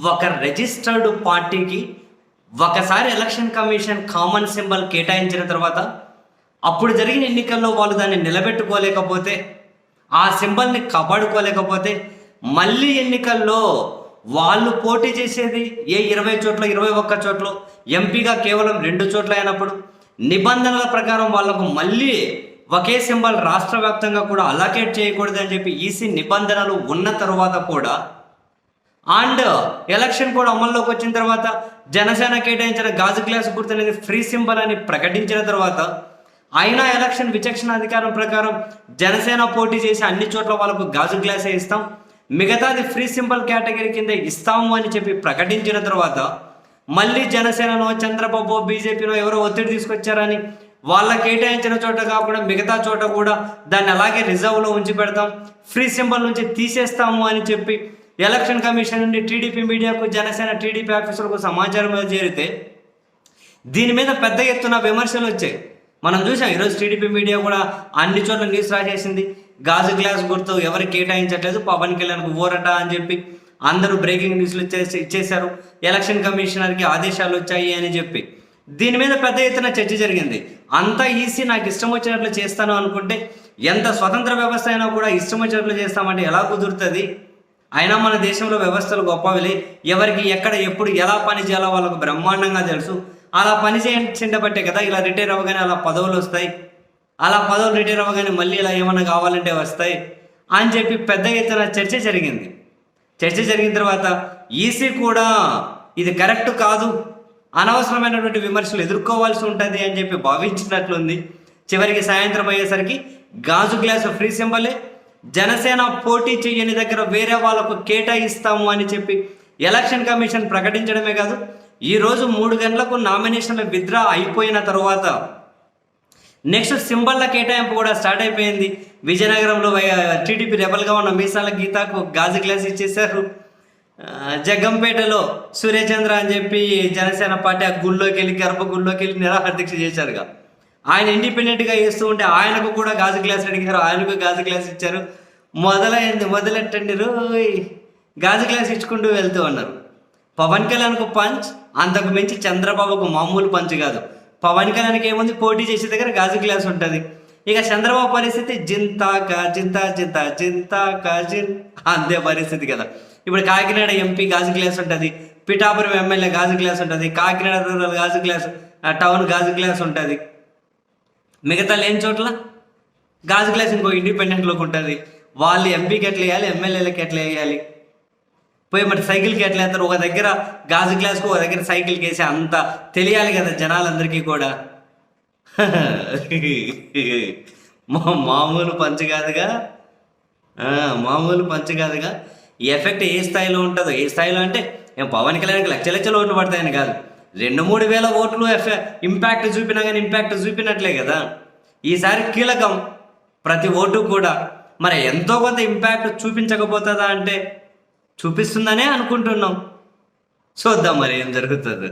ఒక రిజిస్టర్డ్ పార్టీకి ఒకసారి ఎలక్షన్ కమిషన్ కామన్ సింబల్ కేటాయించిన తర్వాత అప్పుడు జరిగిన ఎన్నికల్లో వాళ్ళు దాన్ని నిలబెట్టుకోలేకపోతే ఆ సింబల్ని కాపాడుకోలేకపోతే మళ్ళీ ఎన్నికల్లో వాళ్ళు పోటీ చేసేది ఏ ఇరవై చోట్ల ఇరవై ఒక్క చోట్ల ఎంపీగా కేవలం రెండు చోట్ల అయినప్పుడు నిబంధనల ప్రకారం వాళ్ళకు మళ్ళీ ఒకే సింబల్ రాష్ట్ర వ్యాప్తంగా కూడా అలాకేట్ చేయకూడదని చెప్పి ఈసీ నిబంధనలు ఉన్న తర్వాత కూడా అండ్ ఎలక్షన్ కూడా అమల్లోకి వచ్చిన తర్వాత జనసేన కేటాయించిన గాజు గ్లాస్ గుర్తు అనేది ఫ్రీ సింబల్ అని ప్రకటించిన తర్వాత అయినా ఎలక్షన్ విచక్షణ అధికారం ప్రకారం జనసేన పోటీ చేసి అన్ని చోట్ల వాళ్ళకు గాజు గ్లాసే ఇస్తాం. మిగతాది ఫ్రీ సింబల్ కేటగిరీ కింద ఇస్తాము అని చెప్పి ప్రకటించిన తర్వాత మళ్ళీ జనసేనలో చంద్రబాబు బీజేపీలో ఎవరో ఒత్తిడి తీసుకొచ్చారని వాళ్ళ కేటాయించిన చోట కాకుండా మిగతా చోట కూడా దాన్ని అలాగే రిజర్వ్లో ఉంచి పెడతాం. ఫ్రీ సింబల్ నుంచి తీసేస్తాము అని చెప్పి ఎలక్షన్ కమిషన్ నుండి టీడీపీ మీడియాకు జనసేన టీడీపీ ఆఫీసులకు సమాచారం చేరితే దీని మీద పెద్ద ఎత్తున విమర్శలు వచ్చాయి. మనం చూసాం ఈరోజు టీడీపీ మీడియా కూడా అన్ని చోట్ల న్యూస్ రాసేసింది. గాజు గ్లాస్ గుర్తు ఎవరు కేటాయించట్లేదు పవన్ కళ్యాణ్కు ఊరట అని చెప్పి అందరూ బ్రేకింగ్ న్యూస్లు ఇచ్చేసి ఇచ్చేశారు. ఎలక్షన్ కమిషనర్కి ఆదేశాలు వచ్చాయి అని చెప్పి. దీని మీద పెద్ద ఎత్తున చర్చ జరిగింది. అంతా ఈసీ నాకు ఇష్టం వచ్చినట్లు చేస్తాను అనుకుంటే ఎంత స్వతంత్ర వ్యవస్థ అయినా కూడా ఇష్టం వచ్చినట్లు చేస్తామంటే ఎలా కుదురుతుంది? అయినా మన దేశంలో వ్యవస్థలు గొప్పవిలే. ఎవరికి ఎక్కడ ఎప్పుడు ఎలా పని చేయాలో వాళ్ళకు బ్రహ్మాండంగా తెలుసు. అలా పని చేయించబట్టే కదా ఇలా రిటైర్ అవ్వగానే అలా పదవులు వస్తాయి. అలా పదవులు రిటైర్ అవ్వగానే మళ్ళీ ఇలా ఏమన్నా కావాలంటే వస్తాయి అని చెప్పి పెద్ద ఎత్తున చర్చ జరిగింది. చర్చ జరిగిన తర్వాత ఈసీ కూడా ఇది కరెక్ట్ కాదు అనవసరమైనటువంటి విమర్శలు ఎదుర్కోవాల్సి ఉంటుంది అని చెప్పి భావించినట్లుంది. చివరికి సాయంత్రం అయ్యేసరికి గాజు గ్లాసు ఫ్రీ సింబలే జనసేన పోటీ చేయని దగ్గర వేరే వాళ్ళకు కేటాయిస్తాము అని చెప్పి ఎలక్షన్ కమిషన్ ప్రకటించడమే కాదు ఈరోజు మూడు గంటలకు నామినేషన్ల విత్డ్రా అయిపోయిన తర్వాత నెక్స్ట్ సింబల్ల కేటాయింపు కూడా స్టార్ట్ అయిపోయింది. విజయనగరంలో టీడీపీ రెబల్గా ఉన్న మీసాల గీతాకు గాజు గ్లాస్ ఇచ్చేశారు. జగ్గంపేటలో సూర్యచంద్ర అని చెప్పి జనసేన పార్టీ ఆ గుళ్ళోకి వెళ్ళి గర్భ గుళ్ళోకి వెళ్ళి నిరాహార దీక్ష చేశారుగా. ఆయన ఇండిపెండెంట్గా చేస్తూ ఉంటే ఆయనకు కూడా గాజు గ్లాస్ అడిగారు. ఆయనకు గాజు గ్లాస్ ఇచ్చారు. మొదలైంది మొదలెట్టండి రోయ్. గాజు గ్లాస్ ఇచ్చుకుంటూ వెళ్తూ ఉన్నారు పవన్ కళ్యాణ్కు పంచ్ అంతకు మించి చంద్రబాబుకు మామూలు పంచ్ కాదు. పవన్ కళ్యాణ్కి ఏముంది? పోటీ చేసే దగ్గర గాజు గ్లాస్ ఉంటుంది. ఇక చంద్రబాబు పరిస్థితి జింతాక జింత జింత జింతాక జిన్ అంతే పరిస్థితి కదా. ఇప్పుడు కాకినాడ ఎంపీ గాజు గ్లాస్ ఉంటుంది. పిఠాపురం ఎమ్మెల్యే గాజు గ్లాస్ ఉంటుంది. కాకినాడ రూరల్ గాజు గ్లాస్ టౌన్ గాజు గ్లాస్ ఉంటుంది. మిగతా లేని చోట్ల? గాజు గ్లాస్ ఇంకో ఇండిపెండెంట్లోకి ఉంటుంది. వాళ్ళు ఎంపీకి ఎట్లా వేయాలి ఎమ్మెల్యేలకు ఎట్లా వేయాలి? పోయి మరి సైకిల్కి ఎట్లా వేస్తారు? ఒక దగ్గర గాజు గ్లాస్కు ఒక దగ్గర సైకిల్కి వేసి అంత తెలియాలి కదా జనాలందరికీ కూడా. మా మామూలు పంచ కాదుగా? మామూలు పంచ కాదుగా? ఎఫెక్ట్ ఏ స్థాయిలో ఉంటుందో? ఏ స్థాయిలో అంటే మేము పవన్ కళ్యాణ్కి లక్ష లక్షల ఓట్లు పడతాయని కాదు. రెండు మూడు వేల ఓట్లు ఎఫె ఇంపాక్ట్ చూపినా కానీ ఇంపాక్ట్ చూపినట్లే కదా. ఈసారి కీలకం ప్రతి ఓటు కూడా. మరి ఎంతో కొంత ఇంపాక్ట్ చూపించకపోతుందా అంటే చూపిస్తుందనే అనుకుంటున్నాం. చూద్దాం మరి ఏం జరుగుతుంది.